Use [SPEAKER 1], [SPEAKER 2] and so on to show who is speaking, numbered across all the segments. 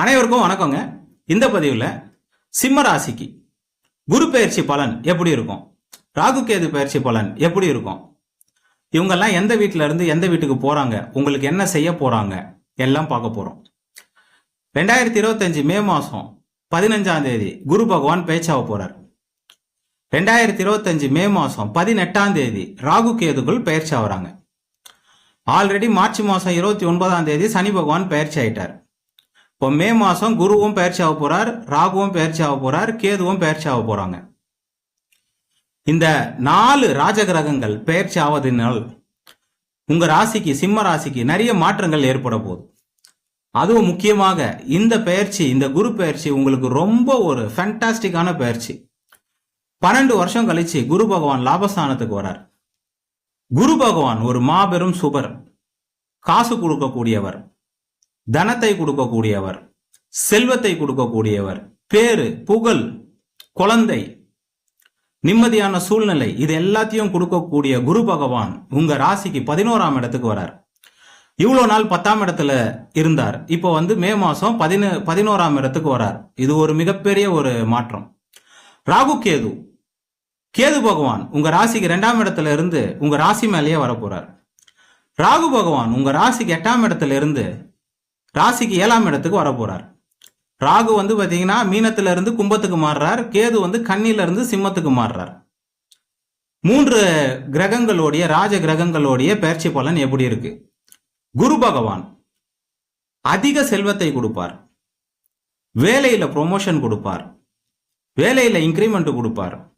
[SPEAKER 1] அனைவருக்கும் வணக்கங்க. இந்த பதிவில் சிம்ம ராசிக்கு குரு பயிற்சி பலன் எப்படி இருக்கும்? ராகு கேது பயிற்சி பலன் எப்படி இருக்கும்? இவங்கெல்லாம் எந்த வீட்டில இருந்து எந்த வீட்டுக்கு போறாங்க? உங்களுக்கு என்ன செய்ய போறாங்க? எல்லாம் பார்க்க போறோம். ரெண்டாயிரத்தி இருபத்தஞ்சு மே மாசம் பதினஞ்சாம் தேதி குரு பகவான் பேச்சாக போறார். ரெண்டாயிரத்தி இருபத்தஞ்சு மே மாசம் பதினெட்டாம் தேதி ராகு கேதுக்குள் பயிற்சி ஆகுறாங்க ஆல்ரெடி மார்ச் மாசம் இருபத்தி ஒன்பதாம் தேதி சனி பகவான் பயிற்சி ஆயிட்டார். இப்போ மே மாதம் குருவும் பயிற்சி ஆக போறார் ராகுவும் பயிற்சி ஆக போறார் கேதுவும் பயிற்சி ஆக போறாங்க. இந்த நாலு ராஜகிரகங்கள் பயிற்சி ஆவதனால் உங்க ராசிக்கு சிம்ம ராசிக்கு நிறைய மாற்றங்கள் ஏற்பட போகுது. அதுவும் முக்கியமாக இந்த பயிற்சி இந்த குரு பயிற்சி உங்களுக்கு ரொம்ப ஒரு ஃபேண்டாஸ்டிக்கான பயிற்சி. பன்னெண்டு வருஷம் கழிச்சு குரு பகவான் லாபஸ்தானத்துக்கு வரார். குரு பகவான் ஒரு மாபெரும் சுபர் காசு கொடுக்கக்கூடியவர். தனத்தை கொடுக்கக்கூடியவர் செல்வத்தை கொடுக்கக்கூடியவர் பேரு புகழ் குழந்தை நிம்மதியான சூழ்நிலை இது எல்லாத்தையும் கொடுக்கக்கூடிய குரு பகவான் உங்க ராசிக்கு பதினோராம் இடத்துக்கு வரார். இவ்வளோ நாள் பத்தாம் இடத்துல இருந்தார். இப்போ வந்து மே மாசம் பதின பதினோராம் இடத்துக்கு வரார். இது ஒரு மிகப்பெரிய ஒரு மாற்றம். ராகு கேது. கேது பகவான் உங்க ராசிக்கு ரெண்டாம் இடத்துல இருந்து உங்க ராசி மேலேயே வரப்போறார். ராகு பகவான் உங்க ராசிக்கு எட்டாம் இடத்துல இருந்து ராசிக்கு ஏழாம் இடத்துக்கு வரப்போறார். ராகு வந்து பாத்தீங்கன்னா மீனத்துல இருந்து கும்பத்துக்கு மாறுறார். கேது வந்து கண்ணில இருந்து சிம்மத்துக்கு மாறுறார். மூன்று கிரகங்களுடைய ராஜ கிரகங்களுடைய பயிற்சி பலன் எப்படி இருக்கு? குரு பகவான் அதிக செல்வத்தை கொடுப்பார். வேலையில ப்ரொமோஷன் கொடுப்பார். வேலையில இன்க்ரிமெண்ட் கொடுப்பார்.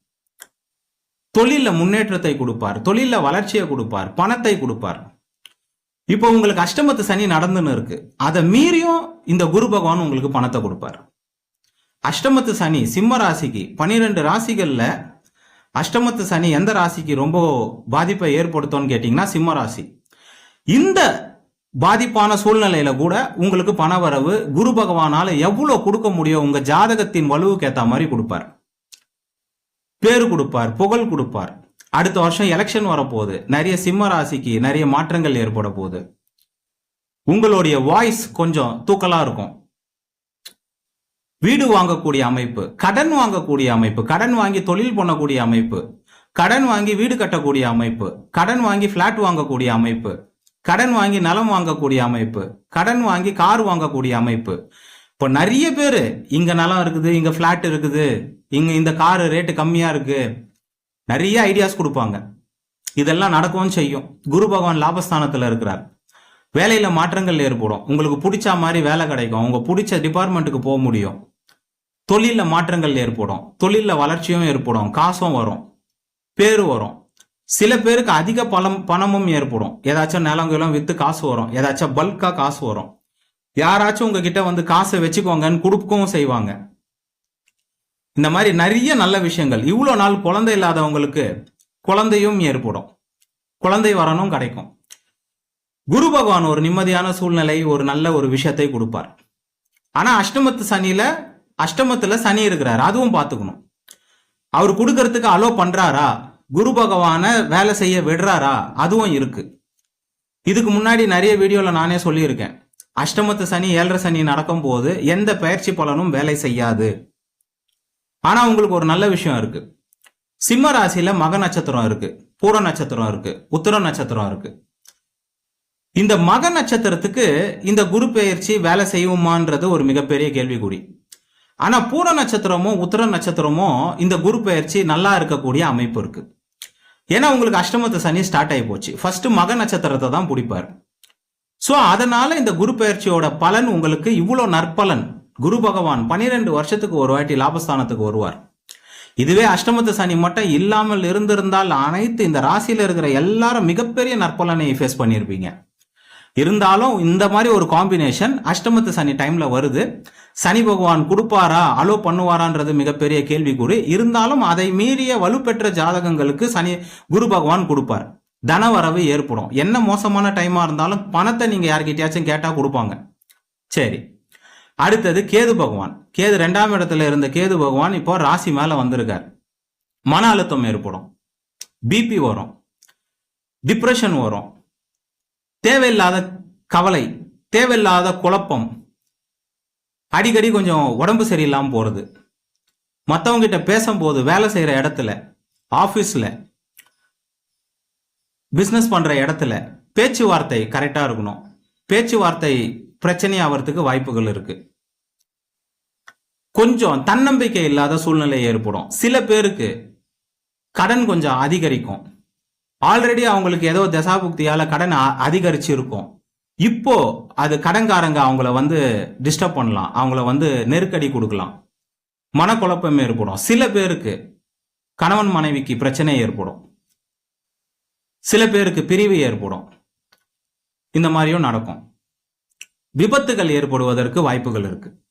[SPEAKER 1] தொழில முன்னேற்றத்தை கொடுப்பார். தொழில வளர்ச்சியை கொடுப்பார். பணத்தை கொடுப்பார். இப்போ உங்களுக்கு அஷ்டமத்து சனி நடந்துன்னு இருக்கு. அதை மீறியும் இந்த குரு பகவான் உங்களுக்கு பணத்தை கொடுப்பார். அஷ்டமத்து சனி சிம்ம ராசிக்கு பனிரெண்டு ராசிகள்ல அஷ்டமத்து சனி எந்த ராசிக்கு ரொம்ப பாதிப்பை ஏற்படுத்தும்னு கேட்டீங்கன்னா சிம்ம ராசி. இந்த பாதிப்பான சூழ்நிலையில கூட உங்களுக்கு பண வரவு குரு பகவானால எவ்வளவு கொடுக்க முடியும் உங்க ஜாதகத்தின் வலுவுக்கு ஏத்த மாதிரி கொடுப்பார். பேரு கொடுப்பார் புகழ் கொடுப்பார். அடுத்த வருஷம் எலெக்ஷன் வரப்போகுது. நிறைய சிம்ம ராசிக்கு நிறைய மாற்றங்கள் ஏற்பட போகுது. உங்களுடைய வாய்ஸ் கொஞ்சம் தூக்கலா இருக்கும். வீடு வாங்கக்கூடிய அமைப்பு கடன் வாங்கக்கூடிய அமைப்பு கடன் வாங்கி தொழில் பண்ணக்கூடிய அமைப்பு கடன் வாங்கி வீடு கட்டக்கூடிய அமைப்பு கடன் வாங்கி பிளாட் வாங்கக்கூடிய அமைப்பு கடன் வாங்கி நலம் வாங்கக்கூடிய அமைப்பு கடன் வாங்கி கார் வாங்கக்கூடிய அமைப்பு. இப்போ நிறைய பேர் இங்க நலம் இருக்குது இங்க பிளாட் இருக்குது இங்க இந்த கார் ரேட்டு கம்மியா இருக்கு நிறைய ஐடியாஸ் கொடுப்பாங்க. இதெல்லாம் நடக்கவும் செய்யும். குரு பகவான் லாபஸ்தானத்தில் இருக்கிறார். வேலையில மாற்றங்கள் ஏற்படும். உங்களுக்கு பிடிச்ச மாதிரி வேலை கிடைக்கும். உங்க பிடிச்ச டிபார்ட்மெண்ட்டுக்கு போக முடியும். தொழிலில் மாற்றங்கள் ஏற்படும். தொழிலில் வளர்ச்சியும் ஏற்படும். காசும் வரும். பேர் வரும். சில பேருக்கு அதிக பணம் பணமும் ஏற்படும். ஏதாச்சும் நிலங்களும் விற்று காசு வரும். ஏதாச்சும் பல்காக காசு வரும். யாராச்சும் உங்ககிட்ட வந்து காசை வச்சுக்கோங்கன்னு கொடுக்கவும் செய்வாங்க. இந்த மாதிரி நிறைய நல்ல விஷயங்கள். இவ்வளோ நாள் குழந்தை இல்லாதவங்களுக்கு குழந்தையும் ஏற்படும். குழந்தை வரணும் கிடைக்கும். குரு பகவான் ஒரு நிம்மதியான சூழ்நிலை ஒரு நல்ல ஒரு விஷயத்தை கொடுப்பார். ஆனா அஷ்டமத்து சனியில அஷ்டமத்துல சனி இருக்கிறார். அதுவும் பார்த்துக்கணும். அவர் கொடுக்கறதுக்கு அலோ பண்றாரா? குரு பகவான வேலை செய்ய விடுறாரா? அதுவும் இருக்கு. இதுக்கு முன்னாடி நிறைய வீடியோல நானே சொல்லியிருக்கேன். அஷ்டமத்து சனி ஏழரை சனி நடக்கும் போது எந்த பயிற்சி பலனும் வேலை செய்யாது. ஆனா உங்களுக்கு ஒரு நல்ல விஷயம் இருக்கு. சிம்ம ராசியில மக நட்சத்திரம் இருக்கு. பூர நட்சத்திரம் இருக்கு. உத்தர நட்சத்திரம் இருக்கு. இந்த மக நட்சத்திரத்துக்கு இந்த குரு பெயர்ச்சி வேலை செய்யுமான்றது ஒரு மிகப்பெரிய கேள்விக்குறி. ஆனா பூர நட்சத்திரமும் உத்தர நட்சத்திரமும் இந்த குரு பெயர்ச்சி நல்லா இருக்கக்கூடிய அமைப்பு இருக்கு. ஏன்னா உங்களுக்கு அஷ்டமத்து சனி ஸ்டார்ட் ஆகி போச்சு. ஃபர்ஸ்ட் மக நட்சத்திரத்தை தான் பிடிப்பார். ஸோ அதனால இந்த குரு பெயர்ச்சியோட பலன் உங்களுக்கு இவ்வளோ நற்பலன். குரு பகவான் பனிரெண்டு வருஷத்துக்கு ஒரு வாட்டி லாபஸ்தானத்துக்கு வருவார். இதுவே அஷ்டமத்து சனி மட்டும் இல்லாமல் இருந்திருந்தால் அனைத்து இந்த ராசியில இருக்கிற எல்லாரும் மிகப்பெரிய நற்பலனை ஃபேஸ் பண்ணியிருப்பீங்க. இருந்தாலும் இந்த மாதிரி ஒரு காம்பினேஷன் அஷ்டமத்து சனி டைம்ல வருது. சனி பகவான் கொடுப்பாரா அலோ பண்ணுவாரான்றது மிகப்பெரிய கேள்விக்குறி. இருந்தாலும் அதை மீறிய வலுப்பெற்ற ஜாதகங்களுக்கு சனி குரு பகவான் கொடுப்பார். தனவரவு ஏற்படும். என்ன மோசமான டைமா இருந்தாலும் பணத்தை நீங்க யார்கிட்டயாச்சும் கேட்டா கொடுப்பாங்க. சரி. அடுத்தது கேது பகவான். கேது ரெண்டாம் இடத்துல இருந்த கேது பகவான் இப்போ ராசி மேல வந்திருக்கார். மன அழுத்தம் ஏற்படும். பிபி வரும். டிப்ரெஷன் வரும். தேவையில்லாத கவலை தேவையில்லாத குழப்பம். அடிக்கடி கொஞ்சம் உடம்பு சரியில்லாமல் போகிறது மற்றவங்கிட்ட பேசும்போது வேலை செய்கிற இடத்துல ஆஃபீஸில் பிஸ்னஸ் பண்ணுற இடத்துல பேச்சுவார்த்தை கரெக்டாக இருக்கணும். பேச்சுவார்த்தை பிரச்சனை ஆகிறதுக்கு வாய்ப்புகள் இருக்கு. கொஞ்சம் தன்னம்பிக்கை இல்லாத சூழ்நிலை ஏற்படும். சில பேருக்கு கடன் கொஞ்சம் அதிகரிக்கும். ஆல்ரெடி அவங்களுக்கு ஏதோ தசாபுக்தியால கடன் அதிகரிச்சு இருக்கும் இப்போ அது கடன்காரங்க அவங்கள வந்து டிஸ்டர்ப் பண்ணலாம். அவங்கள வந்து நெருக்கடி கொடுக்கலாம். மனக்குழப்பம் ஏற்படும். சில பேருக்கு கணவன் மனைவிக்கு பிரச்சனை ஏற்படும். சில பேருக்கு பிரிவு ஏற்படும். இந்த மாதிரியும் நடக்கும். விபத்துகள் ஏற்படுவதற்கு வாய்ப்புகள் இருக்கு.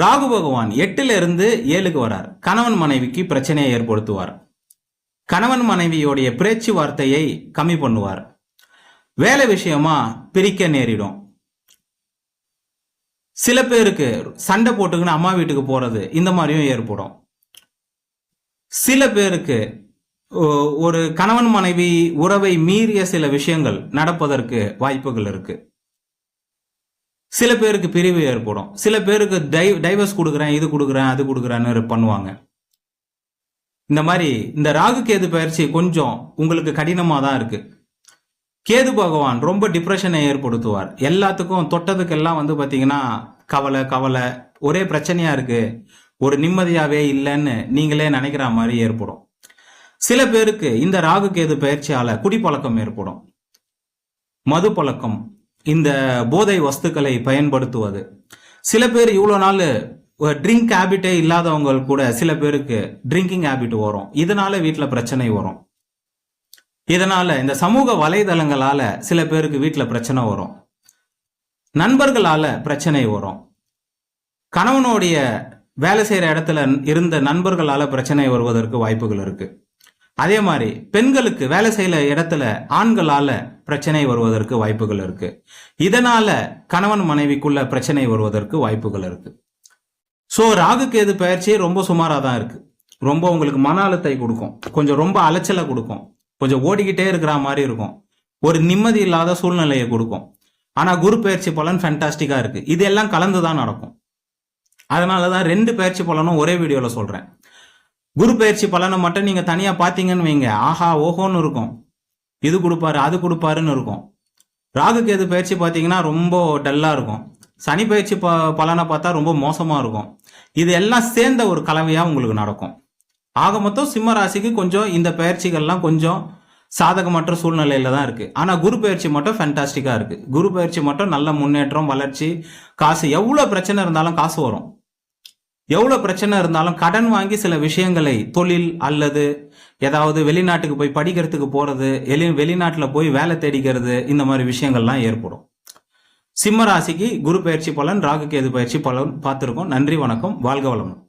[SPEAKER 1] ராகு பகவான் எட்டுல இருந்து ஏழுக்கு வரார். கணவன் மனைவிக்கு பிரச்சனையை ஏற்படுத்துவார். கணவன் மனைவியோடைய பேச்சுவார்த்தையை கம்மி பண்ணுவார். வேலை விஷயமா பிரிக்க நேரிடும். சில பேருக்கு சண்டை போட்டுக்கின்னு அம்மா வீட்டுக்கு போறது இந்த மாதிரியும் ஏற்படும். சில பேருக்கு ஒ- ஒரு கணவன் மனைவி உறவை மீறிய சில விஷயங்கள் நடப்பதற்கு வாய்ப்புகள் இருக்கு. சில பேருக்கு பிரிவு ஏற்படும். சில பேருக்கு டை டைவர்ஸ் கொடுக்குறேன் இது கொடுக்குறேன் அது கொடுக்குறேன்னு பண்ணுவாங்க. இந்த மாதிரி இந்த ராகு கேது பயிற்சி கொஞ்சம் உங்களுக்கு கடினமாக தான் இருக்கு. கேது பகவான் ரொம்ப டிப்ரெஷனை ஏற்படுத்துவார். எல்லாத்துக்கும் தொட்டதுக்கெல்லாம் வந்து பார்த்தீங்கன்னா கவலை கவலை ஒரே பிரச்சனையா இருக்கு. ஒரு நிம்மதியாவே இல்லைன்னு நீங்களே நினைக்கிற மாதிரி ஏற்படும். சில பேருக்கு இந்த ராகு கேது பயிற்சியால குடிப்பழக்கம் ஏற்படும். மது பழக்கம் இந்த போதை வஸ்துக்களை பயன்படுத்துவது. சில பேர் இவ்வளோ நாள் ட்ரிங்க் ஹேபிட்டே இல்லாதவங்க கூட சில பேருக்கு ட்ரிங்கிங் ஹேபிட் வரும். இதனால வீட்டில் பிரச்சனை வரும். இதனால இந்த சமூக வலைதளங்களால சில பேருக்கு வீட்டில் பிரச்சனை வரும். நண்பர்களால பிரச்சனை வரும். கணவனுடைய வேலை செய்கிற இடத்துல இருந்த நண்பர்களால பிரச்சனை வருவதற்கு வாய்ப்புகள் இருக்குது அதே மாதிரி பெண்களுக்கு வேலை செய்யற இடத்துல ஆண்களால பிரச்சனை வருவதற்கு வாய்ப்புகள் இருக்கு. இதனால கணவன் மனைவிக்குள்ள பிரச்சனை வருவதற்கு வாய்ப்புகள் இருக்கு. ஸோ ராகு கேது பயிற்சி ரொம்ப சுமாராக தான் இருக்கு. ரொம்ப உங்களுக்கு மன அழுத்தை கொடுக்கும். கொஞ்சம் ரொம்ப அலைச்சலை கொடுக்கும். கொஞ்சம் ஓடிக்கிட்டே இருக்கிற மாதிரி இருக்கும். ஒரு நிம்மதி இல்லாத சூழ்நிலையை கொடுக்கும். ஆனா குரு பயிற்சி பலன் ஃபேண்டாஸ்டிக்கா இருக்கு. இதெல்லாம் கலந்து தான் நடக்கும். அதனால தான் ரெண்டு பயிற்சி பலனும் ஒரே வீடியோவில் சொல்றேன். குரு பயிற்சி பலனை மட்டும் நீங்க தனியா பாத்தீங்கன்னு வைங்க. ஆஹா ஓஹோன்னு இருக்கும். இது கொடுப்பாரு அது கொடுப்பாருன்னு இருக்கும். ராகு கேது பயிற்சி பார்த்தீங்கன்னா ரொம்ப டல்லா இருக்கும். சனி பயிற்சி ப பலனை பார்த்தா ரொம்ப மோசமா இருக்கும். இது எல்லாம் சேர்ந்த ஒரு கலவையா உங்களுக்கு நடக்கும். ஆக மொத்தம் சிம்ம ராசிக்கு கொஞ்சம் இந்த பயிற்சிகள்லாம் கொஞ்சம் சாதகமற்ற சூழ்நிலையில தான் இருக்கு. ஆனா குரு பயிற்சி மட்டும் ஃபேண்டாஸ்டிக்கா இருக்கு. குரு பயிற்சி மட்டும் நல்ல முன்னேற்றம் வளர்ச்சி காசு எவ்வளவு பிரச்சனை இருந்தாலும் காசு வரும். எவ்வளவு பிரச்சனை இருந்தாலும் கடன் வாங்கி சில விஷயங்களை தொழில் அல்லது ஏதாவது வெளிநாட்டுக்கு போய் படிக்கிறதுக்கு போறது வெளி வெளிநாட்டில் போய் வேலை தேடிக்கிறது இந்த மாதிரி விஷயங்கள்லாம் ஏற்படும். சிம்ம ராசிக்கு குரு பயிற்சி பலன் ராகு கேது பயிற்சி பலன் பார்த்துருக்கோம். நன்றி வணக்கம். வாழ்க வளமும்